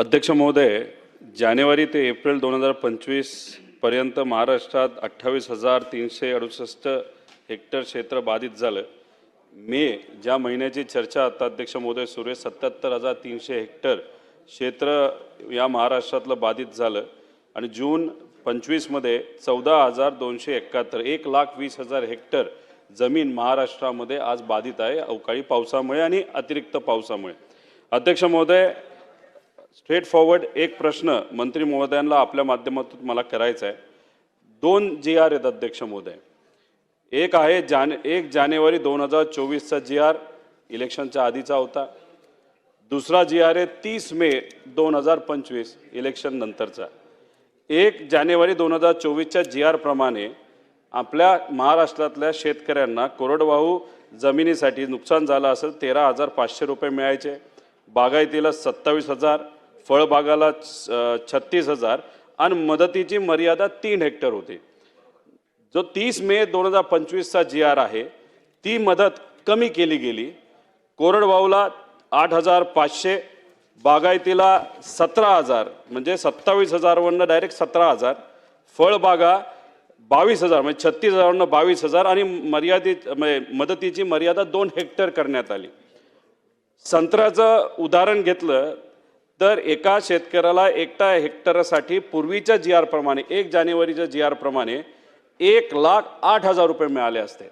अध्यक्ष महोदय जानेवारी ते एप्रिल दोन हजार पंचवीसपर्यंत महाराष्ट्रात अठ्ठावीस हजार तीनशे अडुसष्ट हेक्टर क्षेत्र बाधित झालं. मे ज्या महिन्याची चर्चा आता अध्यक्ष महोदय सुरू आहे सत्याहत्तर हजार तीनशे हेक्टर क्षेत्र या महाराष्ट्रातलं बाधित झालं. आणि जून पंचवीसमध्ये चौदा हजार दोनशे एकाहत्तर एक लाख वीस हजार हेक्टर जमीन महाराष्ट्रामध्ये आज बाधित आहे. अवकाळी पावसामुळे आणि अतिरिक्त पावसामुळे. अध्यक्ष महोदय स्ट्रेट फॉरवर्ड एक प्रश्न मंत्री महोदयांना आपल्या माध्यमातून मला करायचा आहे. दोन जी आर आहेत अध्यक्ष महोदय. एक आहे जाने एक जानेवारी दोन हजार चोवीसचा जी आर इलेक्शनच्या आधीचा होता. दुसरा जी आर आहे तीस मे दोन हजार पंचवीस इलेक्शन नंतरचा. एक जानेवारी दोन हजार चोवीसच्या जी आर प्रमाणे आपल्या महाराष्ट्रातल्या शेतकऱ्यांना कोरडवाहू जमिनीसाठी नुकसान झालं असेल तेरा हजार पाचशे रुपये मिळायचे. बागायतीला सत्तावीस हजार फळबागाला छत्तीस हजार आणि मदतीची मर्यादा तीन हेक्टर होती. जो तीस मे दोन हजार पंचवीसचा जी आर आहे ती मदत कमी केली गेली. कोरडवाहूला आठ हजार पाचशे बागायतीला सतरा हजार म्हणजे सत्तावीस हजारवरनं डायरेक्ट सतरा हजार फळबागा बावीस हजार म्हणजे छत्तीस हजारवरनं बावीस हजार आणि मर्यादित म्हणजे मदतीची मर्यादा दोन हेक्टर करण्यात आली. संत्र्याचं उदाहरण घेतलं तर एका शेतकऱ्याला एकटा हेक्टरसाठी पूर्वीच्या जी आरप्रमाणे एक जानेवारीच्या जी आर प्रमाणे एक लाख आठ हजार रुपये मिळाले असते.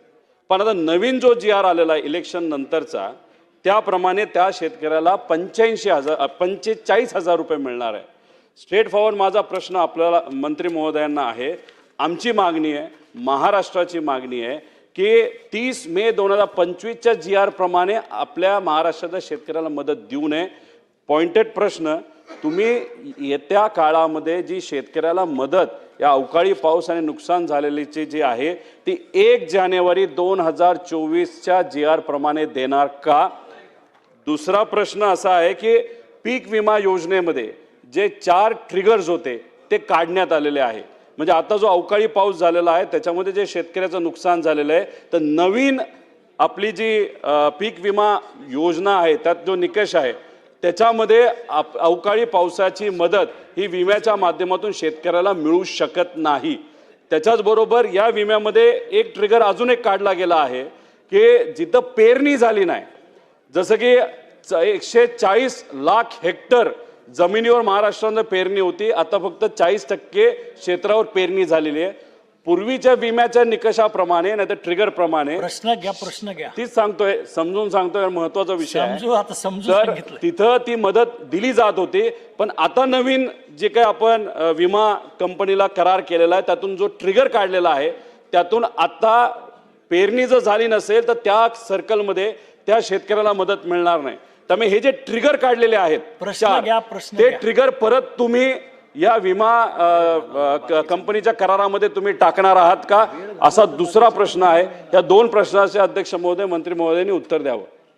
पण आता नवीन जो जी आर आलेला आहे इलेक्शन नंतरचा त्याप्रमाणे त्या शेतकऱ्याला पंच्याऐंशी हजार पंचेचाळीस हजार रुपये मिळणार आहे. स्ट्रेट फॉरवर्ड माझा प्रश्न आपल्याला मंत्री महोदयांना आहे. आमची मागणी आहे महाराष्ट्राची मागणी आहे की तीस मे दोन हजार पंचवीसच्या जी आर प्रमाणे आपल्या महाराष्ट्राच्या शेतकऱ्याला मदत देऊ नये. पॉइंटेड प्रश्न तुम्ही येत्या काळामध्ये जी शेतकऱ्याला मदत या अवकाळी पाऊस आणि नुकसान झालेलीची जी आहे ती एक जानेवारी दोन हजार चोवीसच्या जी आर प्रमाणे देणार का? दुसरा प्रश्न असा आहे की पीक विमा योजनेमध्ये जे चार ट्रिगर्स होते ते काढण्यात आलेले आहे. म्हणजे आता जो अवकाळी पाऊस झालेला आहे त्याच्यामध्ये जे शेतकऱ्याचं नुकसान झालेलं आहे तर नवीन आपली जी पीक विमा योजना आहे त्यात जो निकष आहे त्याच्यामध्ये आप अवकाळी पावसाची मदत ही विम्याच्या माध्यमातून शेतकऱ्याला मिळू शकत नाही. त्याच्याचबरोबर या विम्यामध्ये एक ट्रिगर अजून एक काढला गेला आहे की जिथं पेरणी झाली नाही जसं की एकशे चाळीस लाख हेक्टर जमिनीवर महाराष्ट्रानं पेरणी होती आता फक्त चाळीस टक्के क्षेत्रावर पेरणी झालेली आहे. पूर्वीच्या विम्याच्या निकषाप्रमाणे नाही तर ट्रिगर प्रमाणे प्रश्न घ्या प्रश्न घ्या. तीच सांगतोय समजून सांगतोय महत्त्वाचा विषय आहे. समजू आता समजून तर सांगितलं तिथं ती मदत दिली जात होती पण आता नवीन जे काही आपण अ, विमा कंपनीला करार केलेला आहे त्यातून जो ट्रिगर काढलेला आहे त्यातून आता पेरणी जर झाली नसेल तर त्या सर्कलमध्ये त्या शेतकऱ्याला मदत मिळणार नाही. त्यामुळे हे जे ट्रिगर काढलेले आहेत प्रश्न चार, घ्या, प्रश्न ते घ्या. ट्रिगर परत तुम्ही या विमा क- कंपनीच्या करारामध्ये तुम्ही टाकणार आहात का? असा दुसरा प्रश्न आहे. या दोन प्रश्नाचे अध्यक्ष महोदय मंत्री महोदयांनी उत्तर द्यावं.